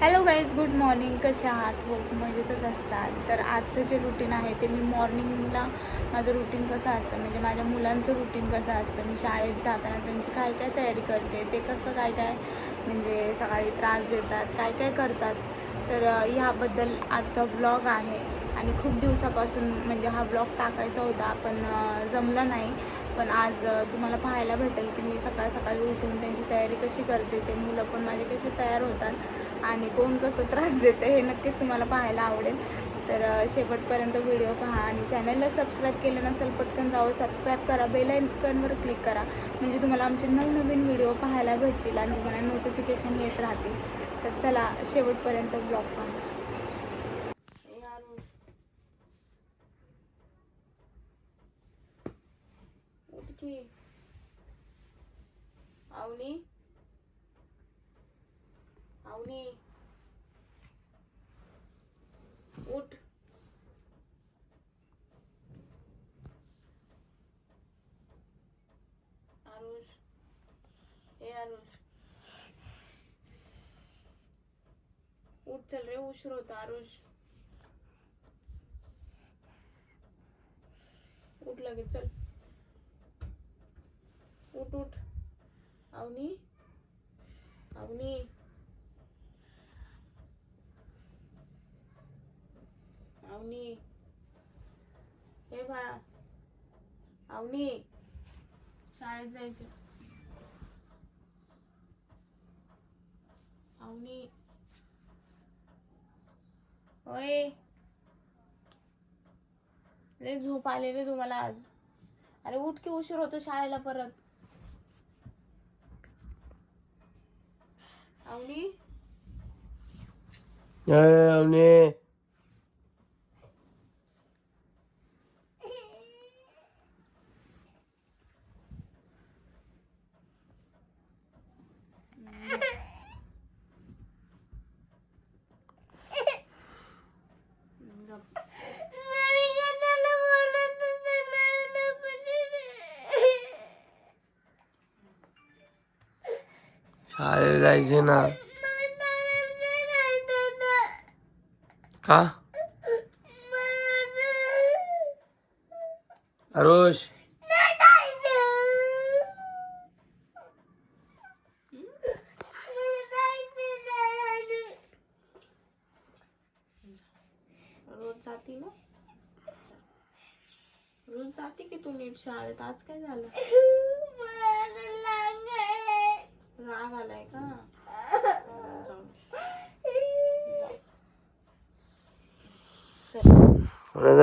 Hello guys good morning कसे आहात? हो मजेतच असाल तर आजचं जे रुटीन आहे ते मी मॉर्निंगला माझं रुटीन कसं असतं? म्हणजे माझ्या मुलांचं रुटीन कसं असतं? मी शाळेत जाताना त्यांची काय काय तयारी करते? ते कसं काय काय म्हणजे सकाळी त्रास देतात? काय काय करतात? तर ह्याबद्दल आजचा ब्लॉग आहे. आणि खूप दिवसापासून म्हणजे हा ब्लॉग टाकायचा होता पण जमला जमलं नाही. पण आज तुम्हाला पाहायला भेटेल की मी सकाळ सकाळी उठून त्यांची तयारी कशी करते ते मुलं पण माझे कसे तयार होतात आणि कोण कसं त्रास देतं हे नक्कीच तुम्हाला पाहायला आवडेल. तर शेवटपर्यंत व्हिडिओ पहा आणि चॅनलला सबस्क्राईब केलं नसेल पटकन जावं सबस्क्राईब करा बेल आयकनवर क्लिक करा. म्हणजे तुम्हाला आमचे नवनवीन व्हिडिओ पाहायला भेटतील आणि तुम्हाला नोटिफिकेशन येत राहतील. तर चला शेवटपर्यंत ब्लॉग पहा. उठ आवनी आवनी उठ. आरुष. ए आरुष. उठ चल रे उशीर होता आरुष. उठ लगेच चल. उठ उठ. अवनी अवनी अवनी हे बाळा अवनी शाळेत जायचं. अवनी होय लय झोप आले रे तुम्हाला आज. अरे उठ की उशीर होतो शाळेला परत. अवनी अवनी शाळेला जायचे ना का? अरोश. रोज जाती ना? रोज जाते की तू नीट शाळेत? आज काय झालं? राग आलाय का?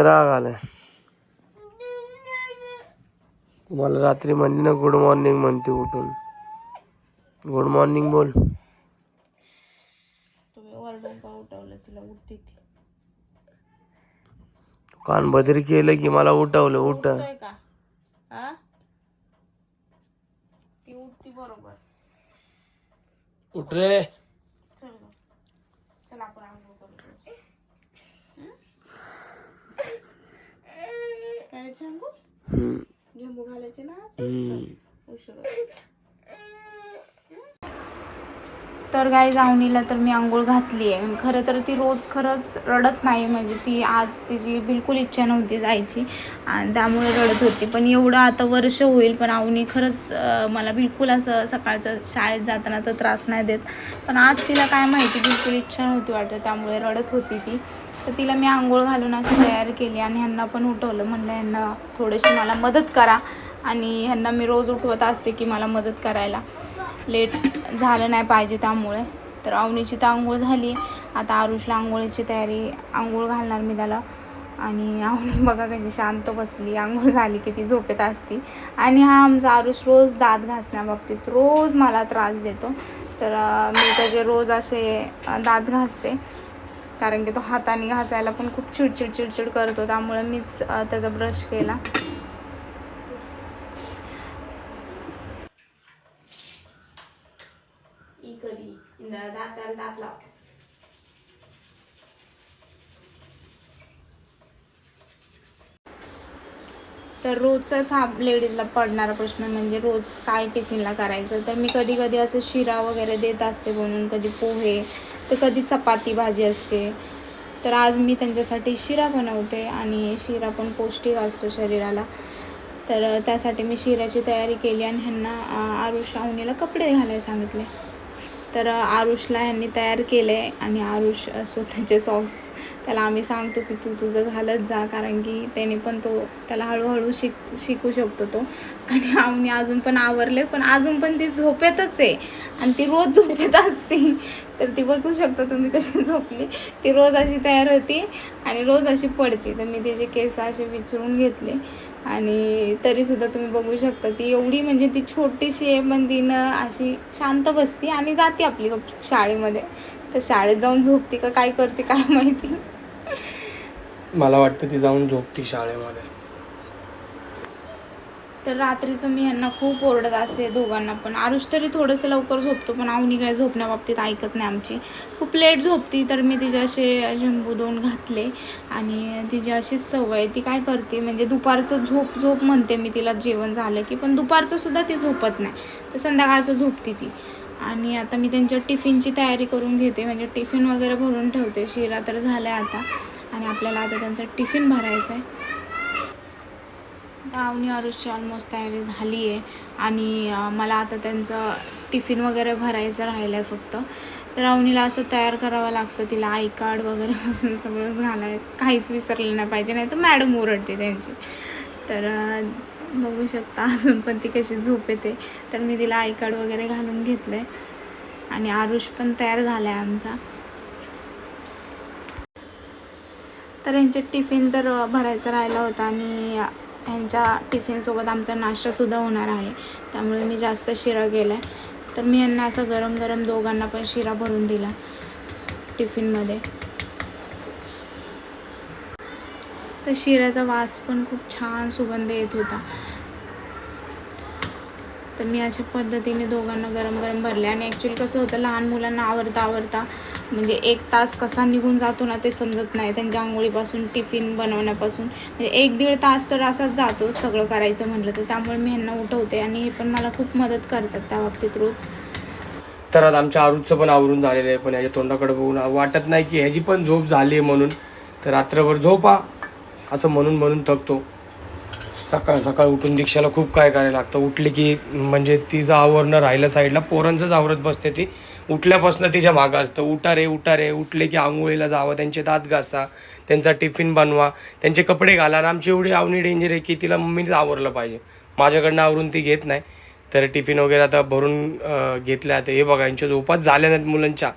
राग आलाय. तुम्हाला रात्री म्हणली ना गुड मॉर्निंग म्हणते उठून. गुड मॉर्निंग बोल. तुम्ही वरडून का उठवलं? तिला उठते ती. कान बदरी केलं की मला उठवलं उठ का हा ती उठती बरोबर उठ रे चल आपण आंघोळ करू आंघोळ हम्म, झेंबू घालायचे ना. उशीर. तर गाई जावणीला तर मी आंघोळ घातली आहे खरं तर ती रोज खरंच रडत नाही म्हणजे ती आज तिची बिलकुल इच्छा नव्हती जायची. आणि त्यामुळे रडत होती. पण एवढं आता वर्ष होईल पण आवणी खरंच मला बिलकुल असं सकाळचं शाळेत जाताना तर त्रास नाही देत. पण आज तिला काय माहिती बिलकुल इच्छा नव्हती वाटत त्यामुळे रडत होती ती. तर तिला मी आंघोळ घालून अशी तयार केली आणि ह्यांना पण उठवलं. म्हणलं ह्यांना थोडीशी मला मदत करा. आणि ह्यांना मी रोज उठवत असते की मला मदत करायला. लेट झालं नाही पाहिजे त्यामुळे. तर अवनीची तर आंघोळ झाली. आता आरुषला आंघोळीची तयारी आंघोळ घालणार मी त्याला. आणि अवनी बघा कशी शांत बसली. आंघोळ झाली की ती झोपेत असती. आणि हा आमचा आरुष रोज दात घासण्याबाबतीत रोज मला त्रास देतो. तर मी त्याचे रोज असे दात घासते. कारण की तो हाताने घासायला पण खूप चिडचिड चिडचिड करतो. त्यामुळे मीच त्याचा ब्रश केला ई करी दाताला दात लाव तर रोजचाच हा लेडीजला पडणारा प्रश्न म्हणजे रोज काय टिफिनला करायचं? तर मी कधी कधी असं शिरा वगैरे देत असते बनवून कधी पोहे तर कधी चपाती भाजी असते. तर आज मी त्यांच्यासाठी शिरा बनवते आणि शिरा पण पौष्टिक असतो शरीराला. तर त्यासाठी मी शिऱ्याची तयारी केली आणि ह्यांना अं, आरुष कपडे घालायला सांगितले. तर आरुषला ह्यांनी तयार केलं आहे आणि आरुष स्वतःचे सॉक्स त्याला आम्ही सांगतो की तू तुझं घालत जा कारण की त्याने पण तो त्याला हळूहळू शिक शिकू शकतो तो. आणि आम्ही अजून पण आवरले पण अजून पण ती झोपेतच आहे. आणि ती रोज झोपेत असते. तर ती बघू शकतो तुम्ही कशी झोपली. ती रोज अशी तयार होती आणि रोज अशी पडते. तर मी तिचे केस असे विचारून घेतले. आणि तरीसुद्धा तुम्ही बघू शकता ती एवढी म्हणजे ती छोटीशी आहे पण तिनं अशी शांत बसती आणि जाते आपली शाळेमध्ये. तर शाळेत जाऊन झोपते का काय करते काय माहिती? मला वाटतं ती जाऊन झोपती शाळेमध्ये. तर रात्रीचं मी यांना खूप ओरडत असे दोघांना पण. आरुष तरी थोडंसं लवकर झोपतो पण आवनी काय झोपण्याबाबतीत ऐकत नाही आमची. खूप लेट झोपती तर मी तिचे असे शंभू दोन घातले. आणि तिची अशीच सवय आहे. ती काय करते म्हणजे दुपारचं झोप झोप म्हणते मी तिला जेवण झालं की पण दुपारचं सुद्धा ती झोपत नाही. तर संध्याकाळचं झोपती ती. आणि आता मी त्यांच्या टिफिनची तयारी करून घेते म्हणजे टिफिन वगैरे भरून ठेवते. शिरा तर झाला आहे आता. आणि आपल्याला आता त्यांचा टिफिन भरायचा आहे. आता अवनी आरुषची ऑलमोस्ट तयारी झाली आहे. आणि मला आता त्यांचं टिफिन वगैरे भरायचं राहिलं आहे फक्त. तर अवनीला असं तयार करावं लागतं तिला आय कार्ड वगैरे पासून सगळं घालाय काहीच विसरलं नाही पाहिजे नाही तर मॅडम ओरडते त्यांची. तर बघू शकता अजून पण ती कशी झोप येते. तर मी तिला आय कार्ड वगैरे घालून घेतलं आहे आणि आरुष पण तयार झाला आहे आमचा. तर यांचे टिफिन तर भरायचं भरायचा राहिला होता आणि ह्यांच्या टिफिनसोबत आमचा नाश्तासुद्धा होणार आहे. त्यामुळे मी जास्त शिरा केला आहे तर मी यांना असं गरम गरम दोघांना पण शिरा भरून दिला टिफिनमध्ये तर शिऱ्याचा वास पण खूप छान सुगंध येत होता. तर मी अशा पद्धतीने दोघांना गरम गरम भरले. आणि ॲक्च्युली कसं होतं लहान मुलांना आवडता आवडता म्हणजे एक तास कसा निघून जातो ना ते समजत नाही. त्यांच्या आंघोळीपासून टिफिन बनवण्यापासून. म्हणजे एक दीड तास तर असाच जातो सगळं करायचं म्हटलं तर. त्यामुळे मी ह्यांना उठवते आणि हे पण मला खूप मदत करतात त्या बाबतीत रोज. तर आता आमच्या आरूचं पण आवरून झालेलं आहे पण याच्या तोंडाकडे बघून वाटत नाही की ह्याची पण झोप झाली आहे म्हणून. तर रात्रभर झोपा असं म्हणून म्हणून थकतो. सकाळ सकाळ उठून दीक्षाला खूप काय करायला लागतं. उठली की म्हणजे तिचं आवरणं राहिलं साईडला पोरांचंच आवरत बसते ती. उठल्यापासून तिच्या मागं असतं. उठा रे उठा रे. उठले की आंघोळीला जावं त्यांचे दात घासा त्यांचा टिफिन बनवा त्यांचे कपडे घाला. आणि आमची एवढी आवणी डेंजर आहे की तिला मम्मीनेच आवरलं पाहिजे. माझ्याकडनं आवरून ती घेत नाही. तर टिफिन वगैरे आता भरून घेतल्या. घेतलं आता हे बघा यांच्या झोपाच झाल्या नाहीत मुलांच्या.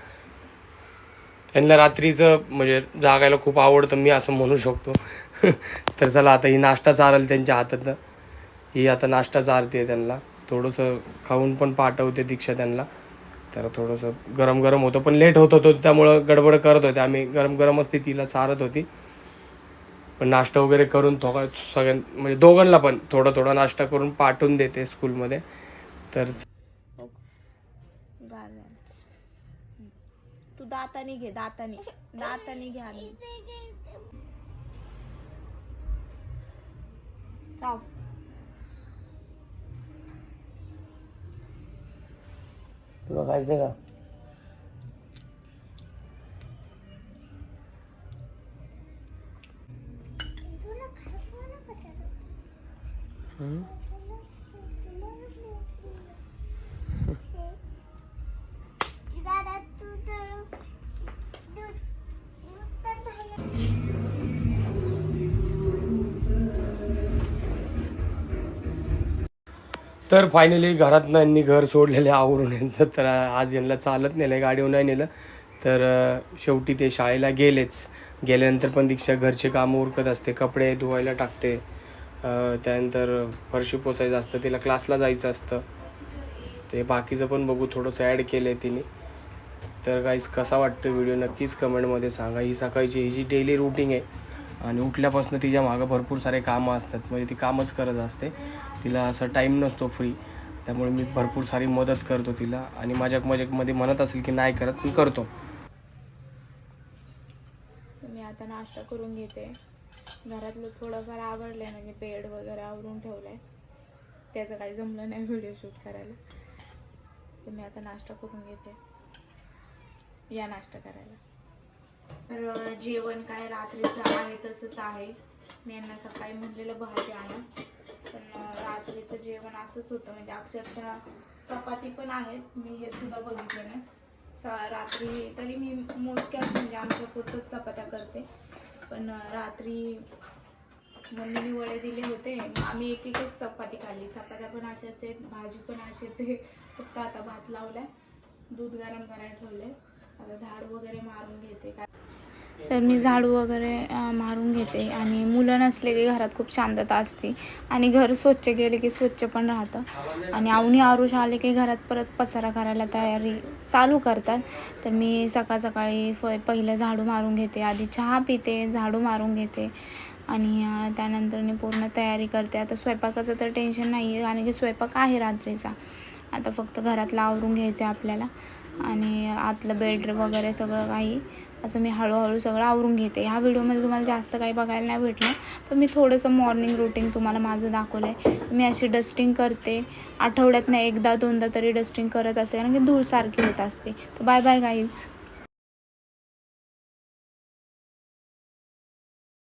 त्यांना रात्रीचं म्हणजे जागायला खूप आवडतं. मी असं म्हणू शकतो. तर चला आता ही नाश्ता चालेल त्यांच्या हातातनं ही आता नाश्ता चारते त्यांना. थोडंसं खाऊन पण पाठवते दीक्षा त्यांना. तर थोडंसं गरम गरम होतं पण लेट होत होतो त्यामुळं गडबड करत होते. आम्ही गरम गरमच ती तिला चारत होती. पण नाश्ता वगैरे करून थोडा सगळ्यां म्हणजे दोघांना पण थोडा थोडा नाश्ता करून पाठवून देते स्कूलमध्ये. तर तू दाताने घे दाताने. दाताने घ्या आधी चाव तुला खायचं का हम्म? तर फायनली घरातनं यांनी घर सोडलेले आवरून यांचं. तर आज यांना चालत नेलं गाडीवर नाही नेलं. तर शेवटी ते शाळेला गेलेच. गेल्यानंतर पण दीक्षा घरचे कामं उरकत असते कपडे धुवायला टाकते. त्यानंतर फरशी पोसायचं असतं तिला क्लासला जायचं असतं. ते बाकीचं पण बघू थोडंसं ॲड केलं आहे तिने. तर काहीच कसा वाटतो व्हिडिओ नक्कीच कमेंटमध्ये सांगा. ही सकाळची ही जी डेली रुटीन आहे आणि उठल्यापासून तिच्या मागं भरपूर सारे कामं असतात. म्हणजे ती कामच करत असते. तिला असं टाईम नसतो फ्री त्यामुळे मी भरपूर सारी मदत करतो तिला आणि माझ्या मजेकमध्ये म्हणत असेल की नाही करत मी करतो. मी आता नाश्ता करून घेते. घरातलं थोडंफार आवडलं आहे म्हणजे बेड वगैरे आवरून ठेवलं आहे त्याचं काही जमलं नाही व्हिडिओ शूट करायला. तर मी आता नाश्ता करून घेते. या नाश्ता करायला. तर जेवण काय रात्रीचं आहे तसंच आहे. मी यांना सकाळी म्हणलेलं भाजी आणून पण रात्रीचं जेवण असंच होतं. म्हणजे अक्षरशः चपाती पण आहेत. मी हे सुद्धा बघितलं नाही. स रात्री तरी मी मोजक्याच म्हणजे आमच्या पुरतंच चपात्या करते. पण रात्री मम्मीने वडे दिले होते. आम्ही एक एकच चपाती खाल्ली. चपात्या पण अशाच आहेत भाजी पण अशीच आहे फक्त आता भात लावलाय. दूध गरम करायला ठेवलंय. आता झाड वगैरे मारून घेते. काय तर मी झाडू वगैरे मारून घेते. आणि मुलं नसले की घरात खूप शांतता असते. आणि घर स्वच्छ केले की स्वच्छ पण राहतं. आणि आवनी आरुष आले की घरात परत पसारा करायला तयारी चालू करतात. तर मी सकाळ सकाळी फ पहिलं झाडू मारून घेते. आधी चहा पिते झाडू मारून घेते. आणि त्यानंतर मी पूर्ण तयारी करते. आता स्वयंपाकाचं तर टेन्शन नाही आहे आणि जे स्वयंपाक आहे रात्रीचा आता फक्त घरातलं आवरून घ्यायचं आहे आपल्याला. आणि आतलं बेड वगैरे सगळं काही असं मी हळूहळू सगळं आवरून घेते. ह्या व्हिडिओमध्ये तुम्हाला जास्त काही बघायला नाही भेटलं पण मी थोडंसं मॉर्निंग रुटीन तुम्हाला माझं दाखवलं आहे मी अशी डस्टिंग करते. आठवड्यातनं एकदा दोनदा तरी डस्टिंग करत असते कारण की धूळ सारखी होत असते. तर बाय बाय गाईज